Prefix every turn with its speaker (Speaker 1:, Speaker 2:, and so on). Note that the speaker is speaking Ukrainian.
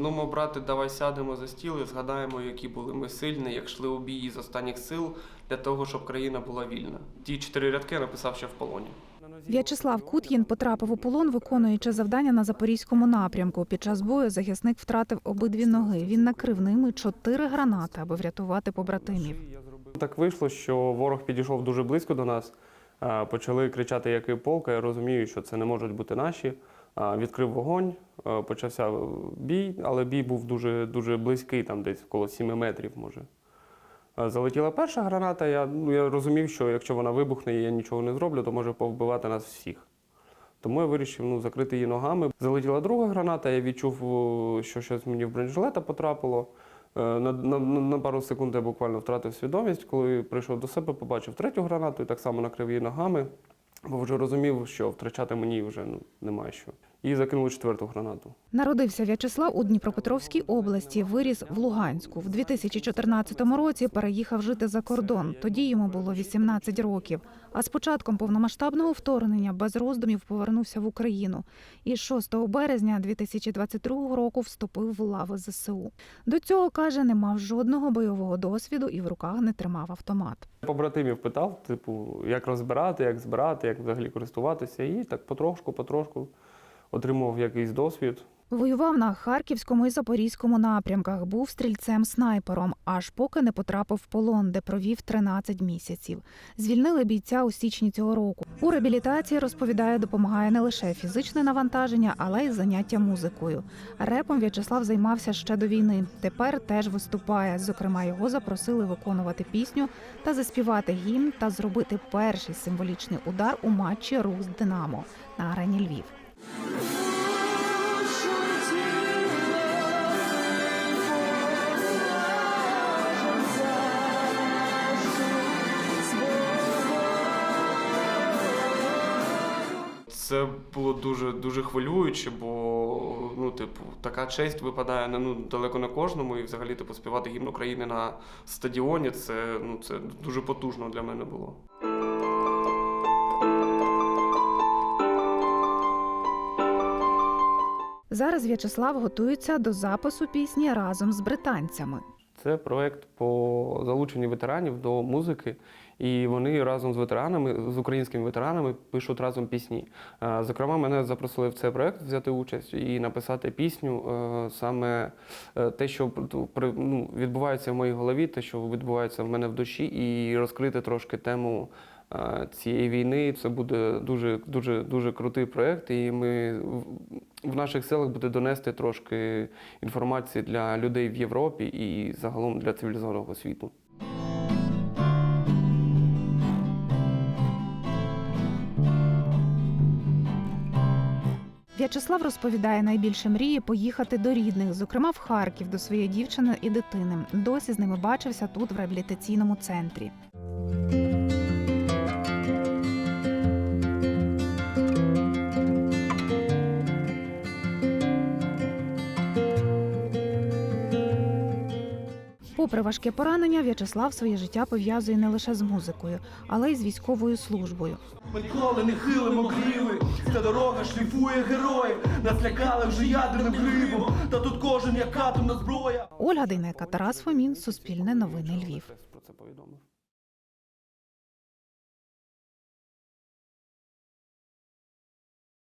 Speaker 1: Ну, ми, брати, давай сядемо за стіл і згадаємо, які були ми сильні, як йшли у бій з останніх сил для того, щоб країна була вільна. Ті чотири рядки написав ще в полоні.
Speaker 2: В'ячеслав Кут'їн потрапив у полон, виконуючи завдання на запорізькому напрямку. Під час бою захисник втратив обидві ноги. Він накрив ними чотири гранати, аби врятувати побратимів.
Speaker 3: Так вийшло, що ворог підійшов дуже близько до нас. Почали кричати, який полк. Я розумію, що це не можуть бути наші. Відкрив вогонь, е, почався бій, але бій був дуже, дуже близький, там десь коло 7 метрів, може. Е, Залетіла перша граната. Я, ну, я розумів, що якщо вона вибухне і я нічого не зроблю, то може повбивати нас всіх. Тому я вирішив ну, закрити її ногами. Залетіла друга граната, я відчув, що щось мені в бронежилета потрапило. Е, На, на, на пару секунд я буквально втратив свідомість. Коли прийшов до себе, побачив третю гранату і так само накрив її ногами, бо вже розумів, що втрачати мені вже ну, немає що. І закинув четверту гранату.
Speaker 2: Народився В'ячеслав у Дніпропетровській області, виріс в Луганську. В 2014 році переїхав жити за кордон. Тоді йому було 18 років. А з початком повномасштабного вторгнення без роздумів повернувся в Україну. І 6 березня 2022 року вступив в лави ЗСУ. До цього каже, не мав жодного бойового досвіду і в руках не тримав автомат.
Speaker 3: Побратимів питав, типу, як розбирати, як збирати, як взагалі користуватися. І так потрошку, потрошку отримував якийсь досвід.
Speaker 2: Воював на харківському і запорізькому напрямках, був стрільцем-снайпером, аж поки не потрапив в полон, де провів 13 місяців. Звільнили бійця у січні цього року. У реабілітації розповідає, допомагає не лише фізичне навантаження, але й заняття музикою. Репом В'ячеслав займався ще до війни. Тепер теж виступає. Зокрема, його запросили виконувати пісню та заспівати гімн та зробити перший символічний удар у матчі Рух з Динамо на арені Львів.
Speaker 1: Це було дуже дуже хвилююче, бо ну, типу, така честь випадає ну далеко не кожному, і взагалі типу співати гімн України на стадіоні. Це ну це дуже потужно для мене було.
Speaker 2: Зараз В'ячеслав готується до запису пісні разом з британцями.
Speaker 3: Це проект по залученню ветеранів до музики, і вони разом з ветеранами, з українськими ветеранами пишуть разом пісні. Е, Зокрема, мене запросили в цей проект взяти участь і написати пісню е, саме е, те, що ну, відбувається в моїй голові, те, що відбувається в мене в душі, і розкрити трошки тему. Цієї війни це буде дуже дуже дуже крутий проект, і ми в- наших силах буде донести трошки інформації для людей в Європі і загалом для цивілізованого світу.
Speaker 2: В'ячеслав розповідає, найбільше мріє поїхати до рідних, зокрема в Харків, до своєї дівчини і дитини. Досі з ними бачився тут, в реабілітаційному центрі. Попри важке поранення, В'ячеслав своє життя пов'язує не лише з музикою, але й з військовою службою.
Speaker 4: Ніколи не хилимо гріви, ця дорога шліфує героїв, нас лякали вже ядерним грибом, та тут кожен як атомна зброя.
Speaker 2: Ольга Дейнека, Тарас Фомін, Суспільне новини Львів.
Speaker 3: Про це повідомив.